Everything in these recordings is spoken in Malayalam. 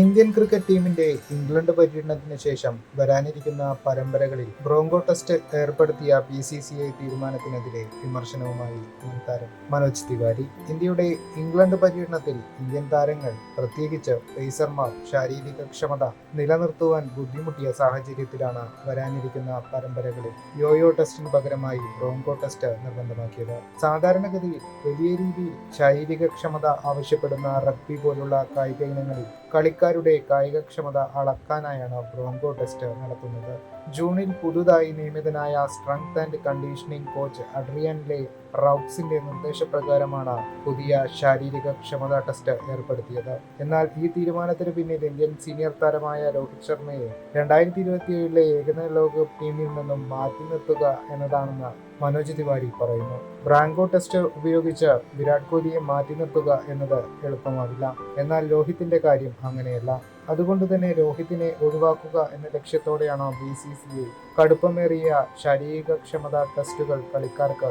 ഇന്ത്യൻ ക്രിക്കറ്റ് ടീമിന്റെ ഇംഗ്ലണ്ട് പര്യടനത്തിന് ശേഷം വരാനിരിക്കുന്ന പരമ്പരകളിൽ ബ്രോങ്കോ ടെസ്റ്റ് ഏർപ്പെടുത്തിയ ബി സി സി ഐ തീരുമാനത്തിനെതിരെ വിമർശനവുമായി മുൻ താരം മനോജ് തിവാരി. ഇന്ത്യയുടെ ഇംഗ്ലണ്ട് പര്യടനത്തിൽ ഇന്ത്യൻ താരങ്ങൾ പ്രത്യേകിച്ച് പേസർമാർ ശാരീരിക ക്ഷമത നിലനിർത്തുവാൻ ബുദ്ധിമുട്ടിയ സാഹചര്യത്തിലാണ് വരാനിരിക്കുന്ന പരമ്പരകളിൽ യോയോ ടെസ്റ്റിന് പകരമായി ബ്രോങ്കോ ടെസ്റ്റ് നിർബന്ധമാക്കിയത്. സാധാരണഗതിയിൽ വലിയ രീതിയിൽ ശാരീരിക ക്ഷമത ആവശ്യപ്പെടുന്ന റഗ്ബി പോലുള്ള കായിക ഇനങ്ങളിൽ കളിക്കാരുടെ കായികക്ഷമത അളക്കാനായാണ് ബ്രോങ്കോ ടെസ്റ്റ് നടത്തുന്നത്. ജൂണിൽ പുതുതായി നിയമിതനായ strength and conditioning coach Adrian Le റൌക്സിന്റെ നിർദ്ദേശപ്രകാരമാണ് പുതിയ ശാരീരിക ക്ഷമതാ ടെസ്റ്റ് ഏർപ്പെടുത്തിയത്. എന്നാൽ ഈ തീരുമാനത്തിന് പിന്നിൽ ഇന്ത്യൻ സീനിയർ താരമായ രോഹിത് ശർമ്മയെ രണ്ടായിരത്തി ഇരുപത്തിയേഴിലെ ഏകദിന ലോകകപ്പ് ടീമിൽ നിന്നും മാറ്റി നിർത്തുക എന്നതാണെന്ന് മനോജ് തിവാരി പറയുന്നു. ബ്രാങ്കോ ടെസ്റ്റ് ഉപയോഗിച്ച് വിരാട് കോഹ്ലിയെ മാറ്റി നിർത്തുക എന്നത് എളുപ്പമാവില്ല. എന്നാൽ രോഹിത്തിന്റെ കാര്യം അങ്ങനെയല്ല. അതുകൊണ്ട് തന്നെ രോഹിതിനെ ഒഴിവാക്കുക എന്ന ലക്ഷ്യത്തോടെയാണോ ബി സി സി ഐ കടുപ്പമേറിയ ശാരീരികക്ഷമതാ ടെസ്റ്റുകൾ കളിക്കാർക്ക്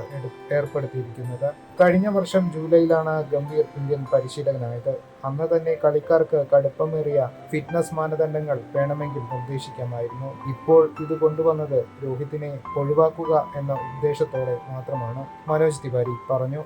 ഏർപ്പെടുത്തിയിരിക്കുന്നത്? കഴിഞ്ഞ വർഷം ജൂലൈയിലാണ് ഗംഭീർ ഇന്ത്യൻ പരിശീലകനായത്. അന്ന് തന്നെ കളിക്കാർക്ക് കടുപ്പമേറിയ ഫിറ്റ്നസ് മാനദണ്ഡങ്ങൾ വേണമെങ്കിൽ നിർദ്ദേശിക്കാമായിരുന്നു. ഇപ്പോൾ ഇത് കൊണ്ടുവന്നത് രോഹിതിനെ ഒഴിവാക്കുക എന്ന ഉദ്ദേശത്തോടെ മാത്രമാണ് മനോജ് തിവാരി പറഞ്ഞു.